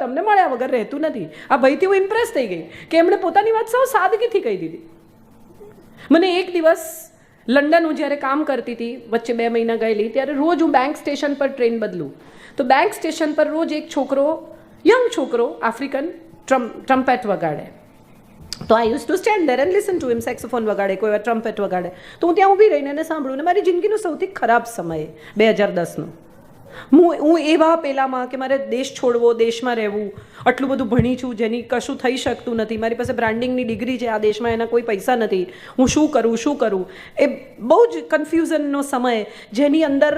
તમને મળ્યા વગર રહેતું નથી. આ ભાઈથી હું ઇમ્પ્રેસ થઈ ગઈ કે એમણે પોતાની વાત સૌ સાદગીથી કહી દીધી. મને એક દિવસ લંડન હું જ્યારે કામ કરતી હતી, વચ્ચે બે મહિના ગયેલી, ત્યારે રોજ હું બેંક સ્ટેશન પર ટ્રેન બદલું. તો બેંક સ્ટેશન પર રોજ એક છોકરો યંગ છોકરો આફ્રિકન ટ્રમ ટ્રમ્પેટ વગાડે. તો I use to stand there and listen to him saxophone વગાડે, કોઈ ટ્રમ્પેટ વગાડે. તો હું ત્યાં ઊભી રહીને એને સાંભળું ને મારી જિંદગીનો સૌથી ખરાબ સમય, બે હજાર દસનો. હું હું એવા પેલામાં કે મારે દેશ છોડવો, દેશમાં રહેવું, આટલું બધું ભણી છું જેની કશું થઈ શકતું નથી. મારી પાસે બ્રાન્ડિંગની ડિગ્રી છે, આ દેશમાં એના કોઈ પૈસા નથી. હું શું કરું શું કરું? એ બહુ જ કન્ફ્યુઝનનો સમય જેની અંદર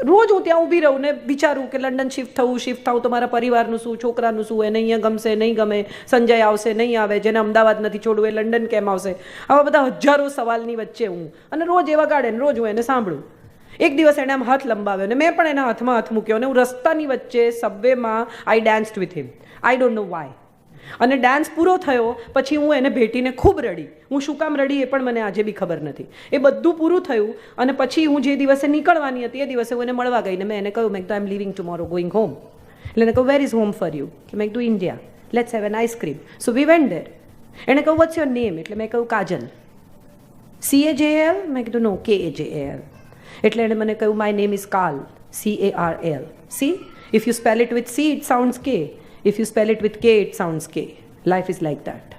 રોજ હું ત્યાં ઊભી રહું ને વિચારું કે લંડન શિફ્ટ થવું શિફ્ટ થવું તો મારા પરિવારનું શું, છોકરાનું શું, એને અહીંયા ગમશે, નહીં ગમે, સંજય આવશે, નહીં આવે, જેને અમદાવાદ નથી છોડવું, એ લંડન કેમ આવશે? આવા બધા હજારો સવાલની વચ્ચે હું અને રોજ એવા વગાડે રોજ હું એને સાંભળું. એક દિવસ એણે આમ હાથ લંબાવ્યો અને મેં પણ એના હાથમાં હાથ મૂક્યો અને હું રસ્તાની વચ્ચે સબવેમાં I danced with him I don't know why અને ડાન્સ પૂરો થયો, પછી હું એને ભેટીને ખૂબ રડી. હું શું કામ રડી એ પણ મને આજે બી ખબર નથી. એ બધું પૂરું થયું અને પછી હું જે દિવસે નીકળવાની હતી એ દિવસે હું એને મળવા ગઈને મેં એને કહ્યું, મેં તો I am leaving tomorrow going home એટલે એને કહું where is home for you મેં કીધું India let's have an ice cream so we went there એણે કહું વોટ્સ યોર નેમ એટલે મેં કહ્યું, કાજલ. સી જે એલ મેં કીધું નો કે જે એલ એટલે એણે મને કહ્યું my name is Carl C A R L C if you spell it with C it sounds K if you spell it with K it sounds K life is like that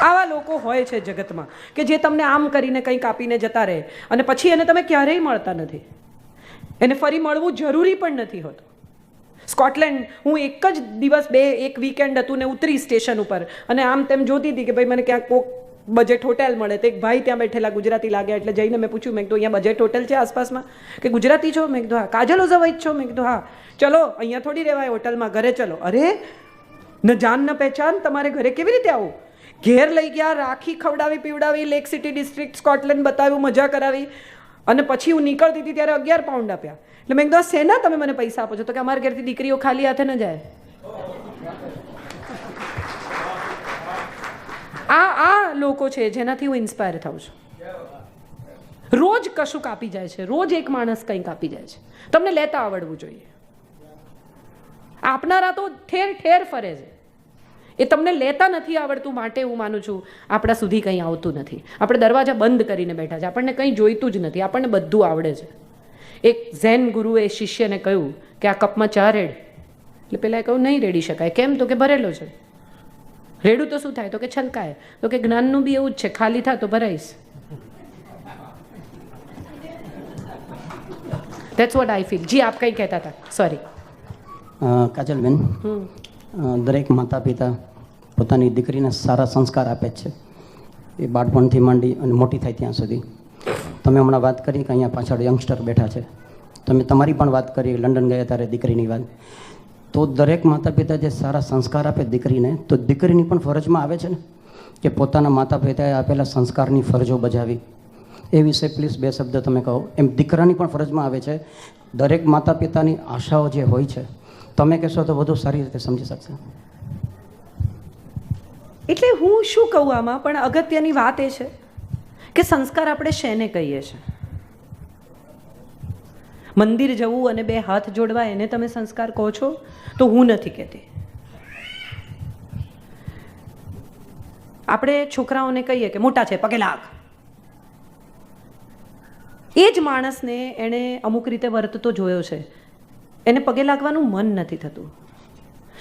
આવા લોકો હોય છે જગતમાં કે જે તમને આમ કરીને કંઈક આપીને જતા રહે અને પછી એને તમે ક્યારેય મળતા નથી. એને ફરી મળવું જરૂરી પણ નથી હોતું. સ્કોટલેન્ડ, હું એક જ દિવસ બે, એક વીકેન્ડ હતું ને ઉતરી સ્ટેશન ઉપર અને આમ તેમ જોતી હતી કે ભાઈ, મને ક્યાંક કોક બજેટ હોટેલ મળે તો એક ભાઈ ત્યાં બેઠેલા ગુજરાતી લાગ્યા એટલે જઈને મેં પૂછ્યું, મેં કીધું, અહીંયા બજેટ હોટેલ છે આસપાસમાં? કે, ગુજરાતી છો? મેં કીધું, હા. કાજલ ઓઝાવાઈ છો? મેં કીધું, હા. ચલો, અહીંયા થોડી રહેવાય હોટલમાં, ઘરે ચલો. અરે, ન જાન, ન પહેચાન, તમારે ઘરે કેવી રીતે આવું? ઘેર લઈ ગયા, રાખી, ખવડાવી, પીવડાવી લેક સિટી ડિસ્ટ્રિક્ટ સ્કોટલેન્ડ બતાવ્યું, મજા કરાવી. અને પછી હું નીકળતી હતી ત્યારે અગિયાર પાઉન્ડ આપ્યા. એટલે મેં કીધું, "આ શેના તમે મને પૈસા આપો છો? તો કે, અમારા ઘરેથી દીકરીઓ ખાલી હાથે ન જાય. આ આ લોકો છે જેનાથી હું ઇન્સ્પાયર થાઉં છું. રોજ કશું કાપી જાય છે, રોજ એક માણસ કંઈક કાપી જાય છે. તમને લેતા આવડવું જોઈએ. આપનારા તો ઠેર ઠેર ફરે છે. એ તમને લેતા નથી આવડતું માટે હું માનું છું, આપણા સુધી કંઈ આવતું નથી. આપણે દરવાજા બંધ કરીને બેઠા છે, આપણને કંઈ જોઈતું જ નથી, આપણને બધું આવડે છે. એક ઝેન ગુરુએ શિષ્યને કહ્યું કે આ કપમાં ચા રેડ. એટલે પેલા કહ્યું, નહીં રેડી શકાય. કેમ? તો કે ભરેલો છે. રેડું તો શું થાય? તો કે છલકાય. તો કે જ્ઞાનનું બી એવું જ છે ખાલી થા તો ભરાઈશ. દેટ્સ વોટ આઈ ફીલ જી આપ કંઈ કહેતા હતા? સોરી કાજલબેન દરેક માતા પિતા પોતાની દીકરીને સારા સંસ્કાર આપે છે. એ બાળપણથી માંડી અને મોટી થાય ત્યાં સુધી. તમે હમણાં વાત કરી કે અહીંયા પાછળ યંગસ્ટર બેઠા છે. તમે તમારી પણ વાત કરી લંડન ગયા ત્યારે દીકરીની વાત. તો દરેક માતા પિતા જે સારા સંસ્કાર આપે દીકરીને, તો દીકરીની પણ ફરજમાં આવે છે ને? કે પોતાના માતા પિતાએ આપેલા સંસ્કારની ફરજો બજાવી. એ વિશે પ્લીઝ બે શબ્દ તમે કહો. એમ દીકરાની પણ ફરજમાં આવે છે. દરેક માતા પિતાની આશાઓ જે હોય છે, તમે કહેશો તો વધુ સારી રીતે સમજી શકશે. એટલે હું શું કહું આમાં? પણ અગત્યની વાત એ છે કે સંસ્કાર આપણે શેને કહીએ છીએ? મંદિર જવું અને બે હાથ જોડવા એને તમે સંસ્કાર કહો છો? તો હું નથી કહેતી. આપણે છોકરાઓને કહીએ કે મોટા છે, પગે લાગ. એ જ માણસને એણે અમુક રીતે વર્તતો જોયો છે. એને પગે લાગવાનું મન નથી થતું.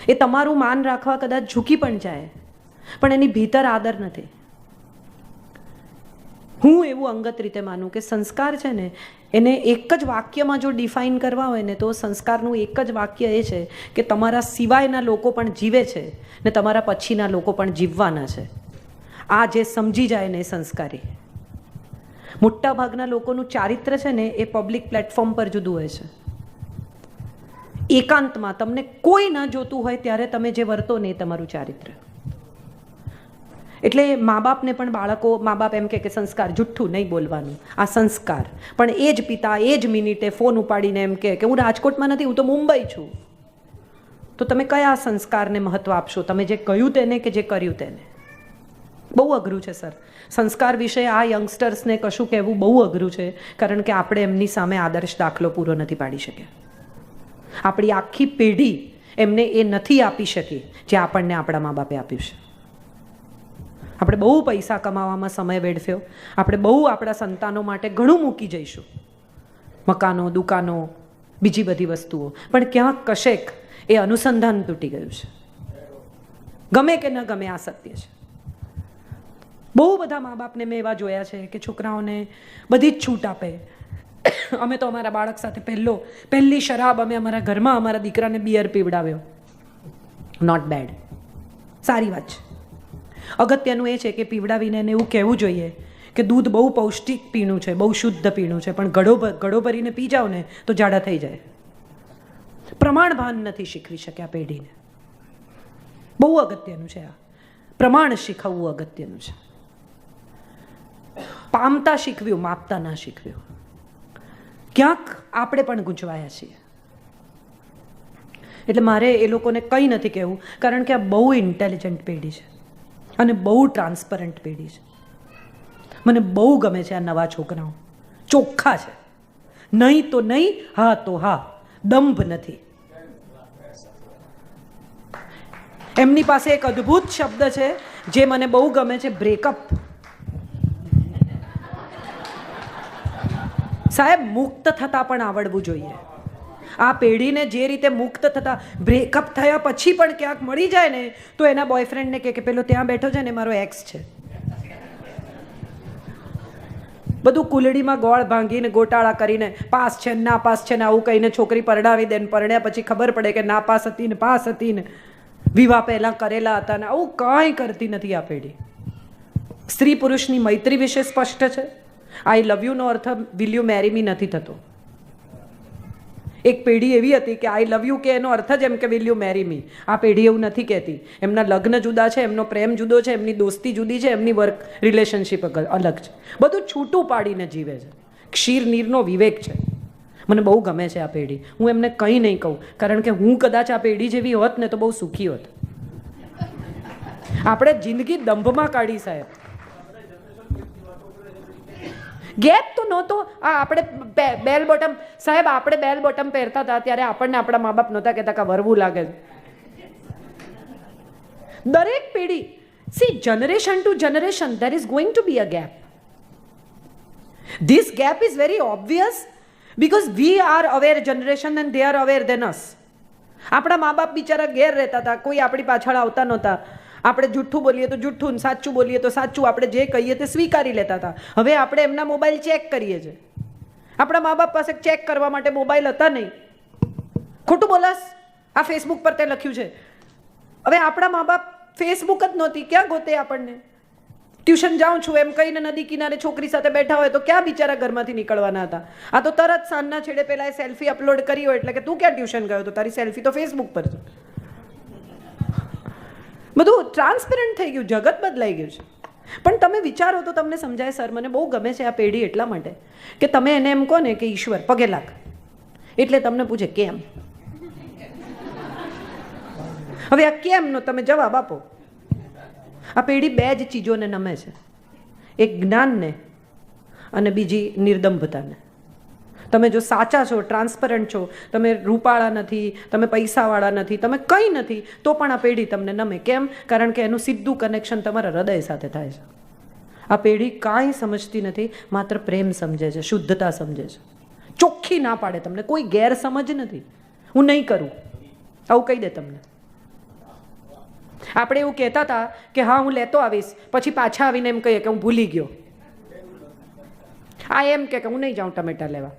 એ તમારું માન રાખવા કદાચ ઝૂકી પણ જાય, પણ એની ભીતર આદર નથી. હું એવું અંગત રીતે માનું કે સંસ્કાર છે ને, એને એક જ વાક્યમાં જો ડિફાઇન કરવા હોય ને, તો સંસ્કારનું એક જ વાક્ય એ છે કે તમારા સિવાયના લોકો પણ જીવે છે ને તમારા પછીના લોકો પણ જીવવાના છે. આ જે સમજી જાય ને સંસ્કારી. મોટા ભાગના લોકોનું ચારિત્ર છે ને એ પબ્લિક પ્લેટફોર્મ પર જુદું હોય છે. એકાંતમાં તમને કોઈ ના જોતું હોય ત્યારે તમે જે વર્તો ને એ તમારું ચારિત્ર. એટલે મા બાપને પણ બાળકો મા બાપ એમ કે સંસ્કાર જુઠ્ઠું નહીં બોલવાનું, આ સંસ્કાર. પણ એ જ પિતા એ જ મિનિટે ફોન ઉપાડીને એમ કે હું રાજકોટમાં નથી, હું તો મુંબઈ છું. તો તમે કયા સંસ્કારને મહત્ત્વ આપશો? તમે જે કહ્યું તેને કે જે કર્યું તેને? બહુ અઘરું છે, સર. સંસ્કાર વિશે આ યંગસ્ટર્સને કશું કહેવું બહુ અઘરું છે, કારણ કે આપણે એમની સામે આદર્શ દાખલો પૂરો નથી પાડી શક્યા. આપણી આખી પેઢી એમને એ નથી આપી શકી, જે આપણને આપણા મા બાપે આપ્યું છે. આપણે બહુ પૈસા કમાવામાં સમય વેડફ્યો. આપણે બહુ આપણા સંતાનો માટે ઘણું મૂકી જઈશું. મકાનો, દુકાનો, બીજી બધી વસ્તુઓ. પણ ક્યાંક કશેક એ અનુસંધાન તૂટી ગયું છે. ગમે કે ન ગમે આ સત્ય છે. બહુ બધા મા બાપને મેં એવા જોયા છે કે છોકરાઓને બધી જ છૂટ આપે. અમે તો અમારા બાળક સાથે પહેલો, પહેલી શરાબ અમે અમારા ઘરમાં અમારા દીકરાને બિયર પીવડાવ્યો. નોટ બેડ સારી વાત છે. અગત્યનું એ છે કે પીવડાવીને એને એવું કહેવું જોઈએ કે દૂધ બહુ પૌષ્ટિક પીણું છે, બહુ શુદ્ધ પીણું છે, પણ ગળો ઘડો ભરીને પી જાઓ ને તો જાડા થઈ જાય. પ્રમાણભાન નથી શીખવી શક્યા પેઢીને. બહુ અગત્યનું છે આ. પ્રમાણ શીખવવું અગત્યનું છે. પામતા શીખવ્યું, માપતા ના શીખવ્યું. ક્યાંક આપણે પણ ગૂંચવાયા છીએ. એટલે મારે એ લોકોને કંઈ નથી કહેવું, કારણ કે આ બહુ ઇન્ટેલિજન્ટ પેઢી છે. અને બહુ ટ્રાન્સપરન્ટ પેઢી છે. મને બહુ ગમે છે આ નવા છોકરાઓ. ચોખ્ખા છે. નહીં તો નહીં, હા તો હા. દંભ નથી. એમની પાસે એક અદ્ભુત શબ્દ છે જે મને બહુ ગમે છે બ્રેકઅપ સાહેબ, મુક્ત થતા પણ આવડવું જોઈએ. આ પેઢીને જે રીતે મુક્ત થતા બ્રેકઅપ થયા પછી પણ ક્યાંક મળી જાય ને, તો એના બોયફ્રેન્ડને કહે કે પેલો ત્યાં બેઠો છે ને, મારો એક્સ છે. બધું કુલડીમાં ગોળ ભાંગીને ગોટાળા કરીને, પાસ છે ને પાસ છે ને, આવું કહીને છોકરી પરણાવી દે ને, પરણ્યા પછી ખબર પડે કે ના પાસ હતી ને, પાસ હતી ને. વિવાહ પહેલાં કરેલા હતા ને, આવું કાંઈ કરતી નથી આ પેઢી. સ્ત્રી પુરુષની મૈત્રી વિશે સ્પષ્ટ છે. આઈ લવ યુનો અર્થ વિલ યુ મેરી મી નથી થતો. એક પેઢી એવી હતી કે આઈ લવ યુ કે એનો અર્થ જ એમ કે વિલ યુ મેરી મી આ પેઢી એવું નથી કહેતી. એમના લગ્ન જુદા છે, એમનો પ્રેમ જુદો છે, એમની દોસ્તી જુદી છે, એમની વર્ક રિલેશનશિપ અલગ છે. બધું છૂટું પાડીને જીવે છે. ક્ષીર નીરનો વિવેક છે. મને બહુ ગમે છે આ પેઢી. હું એમને કંઈ નહીં કહું. કારણ કે હું કદાચ આ પેઢી જેવી હોત ને તો બહુ સુખી હોત. આપણે જિંદગી દંભમાં કાઢી સાહેબ. ગેપ તો નહોતો. આ આપણે બેલ બોટમ, સાહેબ, આપણે બેલ બોટમ પહેરતા હતા, ત્યારે આપણને આપણા મા બાપ નહોતા કહેતા કે વરવું લાગે દરેક પેઢી C generation to generation there is going to be a gap this gap is very obvious because we are aware generation and they are aware than us આપણા મા બાપ બિચારા ઘેર રહેતા હતા, કોઈ આપણી પાછળ આવતા નહોતા. આપણે જૂઠું બોલીએ તો જૂઠું સાચું બોલીએ તો સાચું. આપણે જે કહીએ તે સ્વીકારી લેતા હતા. હવે આપણે એમના મોબાઈલ ચેક કરીએ છીએ આપણા મા બાપ પાસે ચેક કરવા માટે મોબાઈલ હતા નહીં. ખોટું બોલાસ આ ફેસબુક પર તે લખ્યું છે. હવે આપણા મા બાપ ફેસબુક જ નહોતી. ક્યાં ગોતે આપણને? ટ્યુશન જાઉં છું, એમ કહીને નદી કિનારે છોકરી સાથે બેઠા હોય તો ક્યાં બિચારા ઘરમાંથી નીકળવાના હતા? આ તો તરત સાંજના છેડે પહેલાં સેલ્ફી અપલોડ કરી હોય એટલે કે તું ક્યાં ટ્યુશન ગયો તો? તારી સેલ્ફી તો ફેસબુક પર છે. બધું ટ્રાન્સપેરન્ટ થઈ ગયું, જગત બદલાઈ ગયું છે. પણ તમે વિચારો તો તમને સમજાય, સર, મને બહુ ગમે છે આ પેઢી એટલા માટે કે તમે એને એમ કહો ને કે ઈશ્વર પગે લાગ એટલે તમને પૂછે, કેમ? હવે આ કેમનો તમે જવાબ આપો. આ પેઢી બે જ ચીજોને નમે છે. એક જ્ઞાનને અને બીજી નિર્દંભતાને. તમે જો સાચા છો ટ્રાન્સપરન્ટ છો, તમે રૂપાળા નથી, તમે પૈસાવાળા નથી, તમે કંઈ નથી, તો પણ આ પેઢી તમને નમે. કેમ? કારણ કે એનું સીધું કનેક્શન તમારા હૃદય સાથે થાય છે. આ પેઢી કાંઈ સમજતી નથી, માત્ર પ્રેમ સમજે છે, શુદ્ધતા સમજે છે. ચોખ્ખી ના પાડે તમને, કોઈ ગેરસમજ નથી. હું નહીં કરું. આવું કહી દે તમને. આપણે એવું કહેતા હતા કે હા, હું લેતો આવીશ, પછી પાછા આવીને એમ કહીએ કે હું ભૂલી ગયો. આ એમ કે હું નહીં જાઉં ટમેટા લેવા.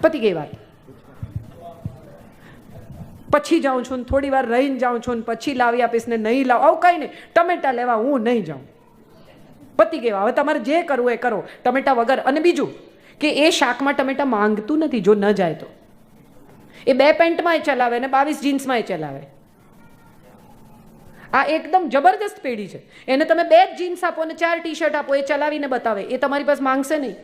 પતી ગઈ વાત. પછી જાઉં છું ને થોડી વાર રહીને જાઉં છું ને પછી લાવી આપીશ ને નહીં લાવ. આવું કંઈ નહીં. ટમેટા લેવા હું નહીં જાઉં. પતી ગઈ હવે તમારે જે કરવું એ કરો. ટમેટા વગર. અને બીજું કે એ શાકમાં ટમેટા માંગતું નથી જો ન જાય તો. એ બે પેન્ટમાં ચલાવે ને બાવીસ જીન્સમાં ચલાવે. આ એકદમ જબરદસ્ત પેઢી છે. એને તમે બે જ જીન્સ આપો ને ચાર ટી શર્ટ આપો, એ ચલાવીને બતાવે. એ તમારી પાસે માંગશે નહીં.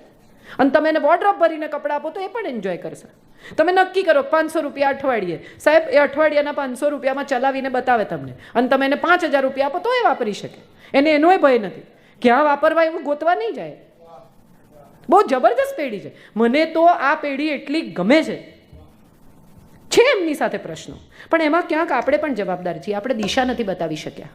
અને તમે એને વોર્ડ્રોપ ભરીને કપડાં આપો તો એ પણ એન્જોય કરશે. તમે નક્કી કરો, પાંચસો રૂપિયા અઠવાડિયે. સાહેબ, એ અઠવાડિયાના પાંચસો રૂપિયામાં ચલાવીને બતાવે તમને. અને તમે એને પાંચ હજાર રૂપિયા આપો તો એ વાપરી શકે. એને એનોય ભય નથી. ક્યાં વાપરવા એવું ગોતવા નહીં જાય. બહુ જબરદસ્ત પેઢી છે. મને તો આ પેઢી એટલી ગમે છે એમની સાથે પ્રશ્નો. પણ એમાં ક્યાંક આપણે પણ જવાબદાર છીએ. આપણે દિશા નથી બતાવી શક્યા.